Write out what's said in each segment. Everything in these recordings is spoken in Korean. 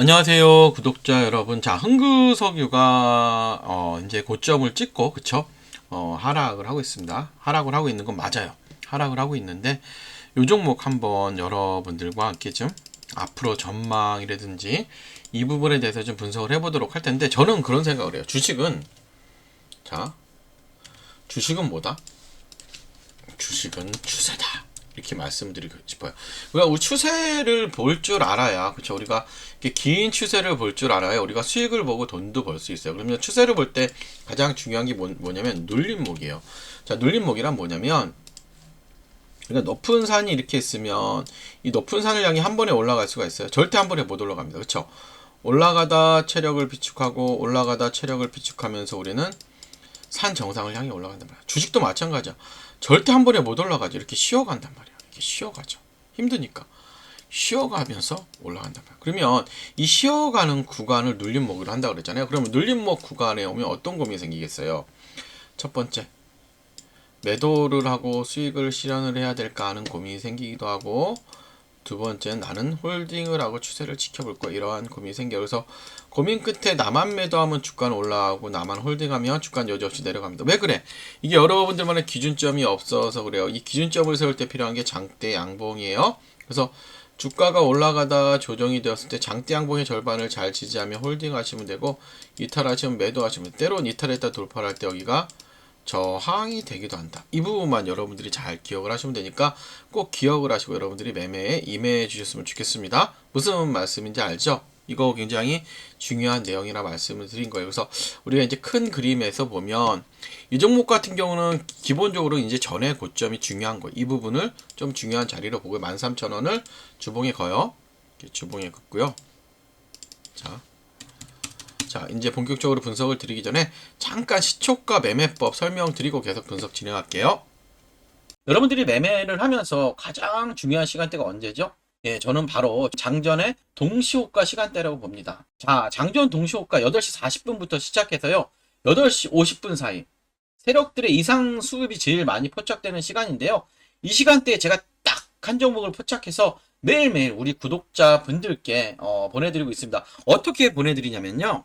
안녕하세요, 구독자 여러분. 자, 흥그석유가 어, 이제 고점을 찍고 그쵸? 어, 하락을 하고 있습니다. 하락을 하고 있는 건 맞아요. 하락을 하고 있는데 요 종목 한번 여러분들과 함께 좀 앞으로 전망이라든지 이 부분에 대해서 좀 분석을 해보도록 할 텐데 저는 그런 생각을 해요. 주식은 자, 주식은 뭐다? 주식은 추세다. 이렇게 말씀드리고 싶어요. 우리가 우리 추세를 볼 줄 알아야, 그렇죠? 우리가 긴 추세를 볼 줄 알아야 우리가 수익을 보고 돈도 벌 수 있어요. 그러면 추세를 볼 때 가장 중요한 게 뭐, 뭐냐면 눌림목이에요. 자, 눌림목이란 뭐냐면 그러니까 높은 산이 이렇게 있으면 이 높은 산을 향해 한 번에 올라갈 수가 있어요. 절대 한 번에 못 올라갑니다. 그렇죠? 올라가다 체력을 비축하고 올라가다 체력을 비축하면서 우리는 산 정상을 향해 올라간단 말이야. 주식도 마찬가지야. 절대 한 번에 못 올라가죠. 이렇게 쉬어간단 말이야. 쉬어가죠. 힘드니까. 쉬어가면서 말이야. 그러면 이 쉬어가는 구간을 눌림목으로 한다고 그랬잖아요. 그러면 눌림목 구간에 오면 어떤 고민이 생기겠어요? 첫 번째, 매도를 하고 수익을 실현을 해야 될까 하는 고민이 생기기도 하고 두 번째는 나는 홀딩을 하고 추세를 지켜볼 거야. 이러한 고민이 생겨. 그래서 고민 끝에 나만 매도하면 주가는 올라가고 나만 홀딩하면 주가는 여지없이 내려갑니다. 왜 그래? 이게 여러분들만의 기준점이 없어서 그래요. 이 기준점을 세울 때 필요한 게 장대 양봉이에요. 그래서 주가가 올라가다 조정이 되었을 때 장대 양봉의 절반을 잘 지지하면 홀딩 하시면 되고 이탈하시면 매도 하시면 때론 이탈했다 돌파를 할때 여기가 저항이 되기도 한다. 이 부분만 여러분들이 잘 기억을 하시면 되니까 꼭 기억을 하시고 여러분들이 매매에 임해 주셨으면 좋겠습니다. 무슨 말씀인지 알죠? 이거 굉장히 중요한 내용이라 말씀을 드린 거예요. 그래서 우리가 이제 큰 그림에서 보면 이 종목 같은 경우는 기본적으로 이제 전에 고점이 중요한 거. 이 부분을 좀 중요한 자리로 보고 13,000원을 주봉에 거요. 주봉에 긋고요. 자, 자, 이제 본격적으로 분석을 드리기 전에 잠깐 시초가 매매법 설명드리고 계속 분석 진행할게요. 여러분들이 매매를 하면서 가장 중요한 시간대가 언제죠? 예, 저는 바로 장전의 동시호가 시간대라고 봅니다. 자, 장전 동시호가 8시 40분부터 시작해서요. 8시 50분 사이. 세력들의 이상 수급이 제일 많이 포착되는 시간인데요. 이 시간대에 제가 딱 한 종목을 포착해서 매일매일 우리 구독자 분들께 어, 보내드리고 있습니다. 어떻게 보내드리냐면요.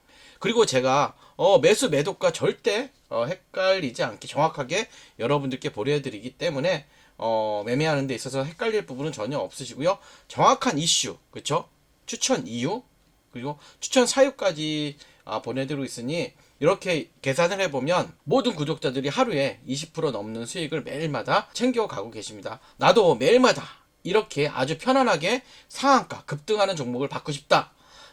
그리고 제가 어, 매수 매도가 절대 어, 헷갈리지 않게 정확하게 여러분들께 보내드리기 때문에 어, 매매하는 데 있어서 헷갈릴 부분은 전혀 없으시고요. 정확한 이슈, 그쵸? 추천 이유, 그리고 추천 사유까지 아, 보내드리고 있으니 이렇게 계산을 해보면 모든 구독자들이 하루에 20% 넘는 수익을 매일마다 챙겨가고 계십니다. 나도 매일마다 이렇게 아주 편안하게 상한가 급등하는 종목을 받고 싶다.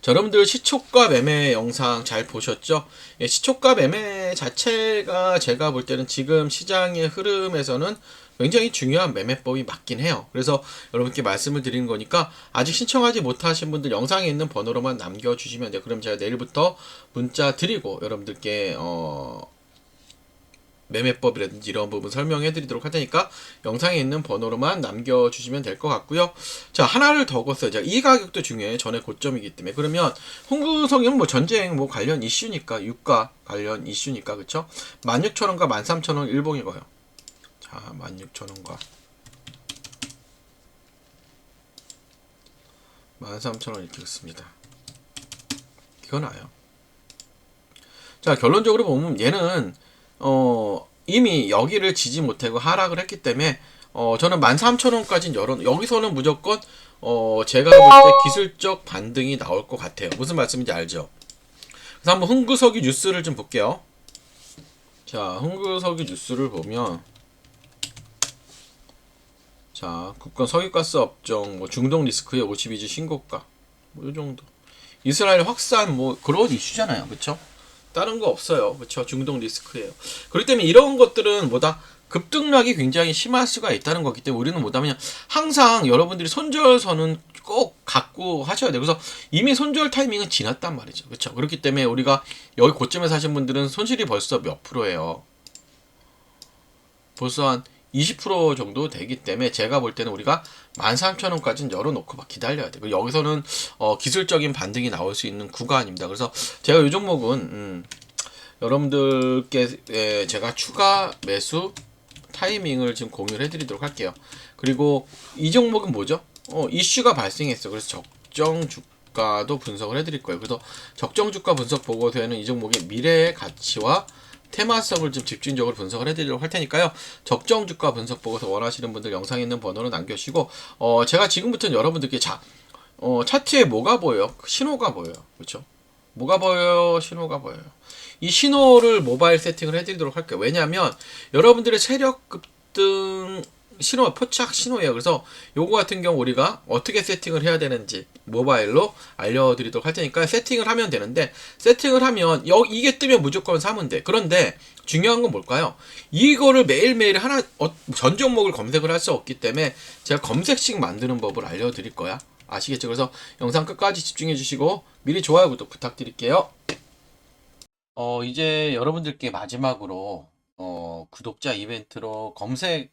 자, 여러분들 시초가 매매 영상 잘 보셨죠? 예, 시초가 매매 자체가 제가 볼 때는 지금 시장의 흐름에서는 굉장히 중요한 매매법이 맞긴 해요. 그래서 여러분께 말씀을 드리는 거니까 아직 신청하지 못하신 분들 영상에 있는 번호로만 남겨주시면 돼요. 그럼 제가 내일부터 문자 드리고 여러분들께 어, 매매법이라든지 이런 부분 설명해 드리도록 할 테니까 영상에 있는 번호로만 남겨주시면 될 것 같고요. 자, 하나를 더 걷어요. 자, 이 가격도 중요해요. 전에 고점이기 때문에. 그러면 홍구성형 뭐 전쟁 뭐 관련 이슈니까, 유가 관련 이슈니까, 그쵸? 16,000원과 13,000원 일봉이고요. 자, 16,000원과 13,000원 이렇게 긋습니다. 이거 나요. 자, 결론적으로 보면 얘는 어, 이미 여기를 지지 못하고 하락을 했기 때문에 어, 저는 13,000원까지는 열어 여기서는 무조건 어, 제가 볼 때 기술적 반등이 나올 것 같아요. 무슨 말씀인지 알죠? 그래서 한번 흥구석유 뉴스를 좀 볼게요. 자, 흥구석유 뉴스를 보면 자, 국권 석유가스 업종 뭐 중동 리스크의 52주 신고가 뭐 이 정도. 이스라엘 확산 뭐 그런 이슈잖아요. 그렇죠? 다른 거 없어요. 그렇죠? 중동 리스크예요. 그렇기 때문에 이런 것들은 뭐다 급등락이 굉장히 심할 수가 있다는 거기 때문에 우리는 뭐다면 항상 여러분들이 손절선은 꼭 갖고 하셔야 돼요. 그래서 이미 손절 타이밍은 지났단 말이죠. 그렇죠? 그렇기 때문에 우리가 여기 고점에 사신 분들은 손실이 벌써 몇 프로예요. 벌써 한 20% 정도 되기 때문에 제가 볼 때는 우리가 13,000원까지는 열어놓고 막 기다려야 돼요. 여기서는 어, 기술적인 반등이 나올 수 있는 구간입니다. 그래서 제가 이 종목은 음, 여러분들께 에, 제가 추가 매수 타이밍을 지금 공유를 해드리도록 할게요. 그리고 이 종목은 뭐죠? 어, 이슈가 발생했어. 그래서 적정 주가도 분석을 해드릴 거예요. 그래서 적정 주가 분석 보고서에는 이 종목의 미래의 가치와 테마성을 좀 집중적으로 분석을 해드리도록 할 테니까요. 적정 주가 분석 보고서 원하시는 분들 영상에 있는 번호로 남겨주시고, 어, 제가 지금부터는 여러분들께 자, 어, 차트에 뭐가 보여요? 신호가 보여요. 그렇죠? 뭐가 보여요? 신호가 보여요. 이 신호를 모바일 세팅을 해드리도록 할게요. 왜냐하면 여러분들의 세력 급등 신호, 포착 신호예요. 그래서 요거 같은 경우 우리가 어떻게 세팅을 해야 되는지 모바일로 알려드리도록 할 테니까 세팅을 하면 되는데 세팅을 하면 여 이게 뜨면 무조건 사면 돼. 그런데 중요한 건 뭘까요? 이거를 매일매일 하나 어, 전 종목을 검색을 할 수 없기 때문에 제가 검색식 만드는 법을 알려드릴 거야. 아시겠죠? 그래서 영상 끝까지 집중해 주시고 미리 좋아요 구독 부탁드릴게요. 어 이제 여러분들께 마지막으로 어 구독자 이벤트로 검색